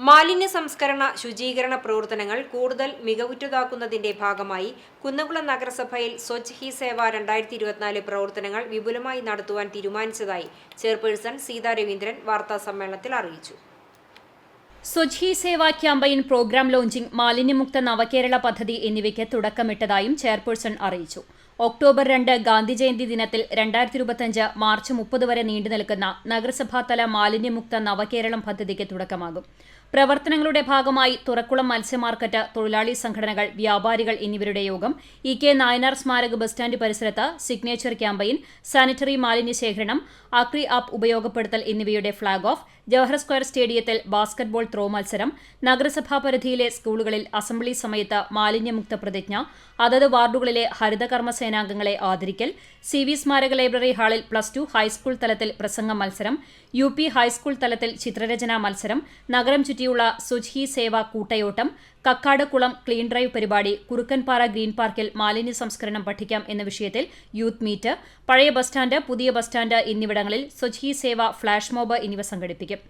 മാലിന്യ സംസ്കരണ ശുചീകരണ പ്രവർത്തനങ്ങൾ കൂടുതൽ മികവുറ്റതാക്കുന്നതിന്റെ ഭാഗമായി കുന്നംകുളം നഗരസഭയിൽ സ്വച്ഛ് ഹി സേവ രണ്ടായിരത്തി ഇരുപത്തിനാല് പ്രവർത്തനങ്ങൾ വിപുലമായി നടത്തുവാൻ തീരുമാനിച്ചതായി ചെയർപേഴ്സൺ സീതാ രവീന്ദ്രൻ വാർത്താ സമ്മേളനത്തിൽ അറിയിച്ചു. Swachh Hi Seva campaign programme launching മാലിന്യമുക്ത നവകേരള പദ്ധതി എന്നിവയ്ക്ക് തുടക്കമിട്ടതായും ചെയർപേഴ്സൺ അറിയിച്ചു. ഒക്ടോബർ രണ്ട് ഗാന്ധി ജയന്തി ദിനത്തിൽ രണ്ടായിരത്തി ഇരുപത്തിയഞ്ച് മാർച്ച് മുപ്പത് വരെ നീണ്ടു നിൽക്കുന്ന നഗരസഭാതല മാലിന്യമുക്ത നവകേരളം പദ്ധതിക്ക് തുടക്കമാകും. പ്രവർത്തനങ്ങളുടെ ഭാഗമായി തുറക്കുളം മത്സ്യമാർക്കറ്റ് തൊഴിലാളി സംഘടനകൾ വ്യാപാരികൾ എന്നിവരുടെ യോഗം ഇ കെ നായനാർ സ്മാരക ബസ് സ്റ്റാൻഡ് പരിസരത്ത് സിഗ്നേച്ചർ ക്യാമ്പയിൻ സാനിറ്ററി മാലിന്യ ശേഖരണം അക്രി ആപ്പ് ഉപയോഗപ്പെടുത്തൽ എന്നിവയുടെ ഫ്ളാഗ് ഓഫ് ജവഹർ സ്ക്വയർ സ്റ്റേഡിയത്തിൽ ബാസ്കറ്റ്ബോൾ ത്രോ മത്സരം നഗരസഭാ പരിധിയിലെ സ്കൂളുകളിൽ അസംബ്ലി സമയത്ത് മാലിന്യമുക്ത പ്രതിജ്ഞ അതത് വാർഡുകളിലെ ഹരിതകർമ്മ സേനാംഗങ്ങളെ ആദരിക്കൽ സി വി സ്മാരക library hall plus two high school തലത്തിൽ പ്രസംഗ മത്സരം യു പി ഹൈസ്കൂൾ തലത്തിൽ ചിത്രരചനാ മത്സരം നഗരം ചുറ്റിയുള്ള സുജ്ഹി സേവ കൂട്ടയോട്ടം കക്കാട് കുളം ക്ലീൻ ഡ്രൈവ് പരിപാടി കുറുക്കൻപാറ ഗ്രീൻ പാർക്കിൽ മാലിന്യ സംസ്കരണം പഠിക്കാം എന്ന വിഷയത്തിൽ യൂത്ത് മീറ്റ് പഴയ ബസ് സ്റ്റാൻഡ് പുതിയ ബസ് സ്റ്റാൻഡ് എന്നിവിടങ്ങളിൽ സ്വച്ഛി സേവ ഫ്ളാഷ് മോബ് എന്നിവ സംഘടിപ്പിക്കും.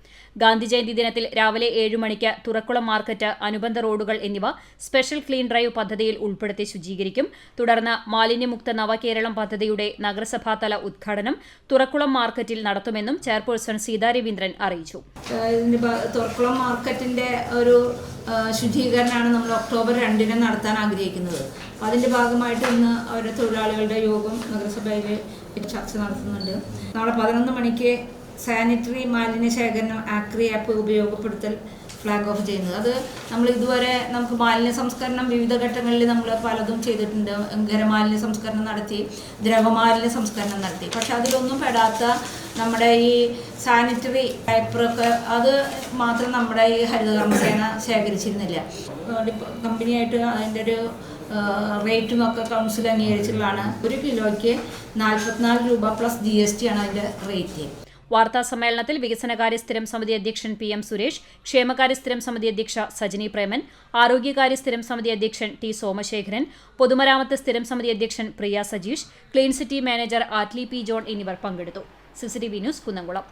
ഗാന്ധി ജയന്തി ദിനത്തിൽ രാവിലെ ഏഴ് മണിക്ക് തുറക്കുളം മാർക്കറ്റ് അനുബന്ധ റോഡുകൾ എന്നിവ സ്പെഷ്യൽ ക്ലീൻ ഡ്രൈവ് പദ്ധതിയിൽ ഉൾപ്പെടുത്തി ശുചീകരിക്കും. തുടർന്ന് മാലിന്യമുക്ത നവകേരളം പദ്ധതിയുടെ നഗരസഭാതല ഉദ്ഘാടനം തുറക്കുളം മാർക്കറ്റിൽ നടത്തുമെന്നും ചെയർപേഴ്സൺ സീതാ രവീന്ദ്രൻ അറിയിച്ചു തുറക്കുളം മാർക്കറ്റിന്റെ ഒരു ശുദ്ധീകരണമാണ് നമ്മൾ ഒക്ടോബർ രണ്ടിന് നടത്താൻ ആഗ്രഹിക്കുന്നത്. അപ്പം അതിന്റെ ഭാഗമായിട്ട് ഇന്ന് അവരുടെ തൊഴിലാളികളുടെ യോഗം നഗരസഭയിൽ ചർച്ച നടത്തുന്നുണ്ട്. നാളെ പതിനൊന്ന് മണിക്ക് സാനിറ്ററി മാലിന്യ ശേഖരണം ആക്രി ആപ്പ് ഉപയോഗപ്പെടുത്തൽ ഫ്ലാഗ് ഓഫ് ചെയ്യുന്നത്. അത് നമ്മൾ ഇതുവരെ നമുക്ക് മാലിന്യ സംസ്കരണം വിവിധ ഘട്ടങ്ങളിൽ നമ്മൾ പലതും ചെയ്തിട്ടുണ്ട്. ഖരമാലിന്യ സംസ്കരണം നടത്തി ദ്രവമാലിന്യ സംസ്കരണം നടത്തി. പക്ഷെ അതിലൊന്നും പെടാത്ത നമ്മുടെ ഈ സാനിറ്ററി പേപ്പറൊക്കെ അത് മാത്രം നമ്മുടെ ഈ ഹരിതകർമ്മസേന ശേഖരിച്ചിരുന്നില്ല. കമ്പനിയായിട്ട് അതിന്റെ ഒരു റേറ്റും ഒക്കെ കൗൺസിൽ അംഗീകരിച്ചിട്ടുള്ളതാണ്. ഒരു കിലോയ്ക്ക് നാൽപ്പത്തിനാല് രൂപ പ്ലസ് ജി എസ് ടി ആണ് അതിന്റെ റേറ്റ്. വാർത്താ സമ്മേളനത്തിൽ വികസനകാര്യ സ്ഥിരം സമിതി അധ്യക്ഷൻ പി എം സുരേഷ് ക്ഷേമകാര്യ സ്ഥിരം സമിതി അധ്യക്ഷ സജിനി പ്രേമൻ ആരോഗ്യകാര്യ സ്ഥിരം സമിതി അധ്യക്ഷൻ ടി സോമശേഖരൻ പൊതുമരാമത്ത് സ്ഥിരം സമിതി അധ്യക്ഷൻ Priya Sajeesh clean city manager Attlee P John എന്നിവർ പങ്കെടുത്തു. CCTV news Kunnamkulam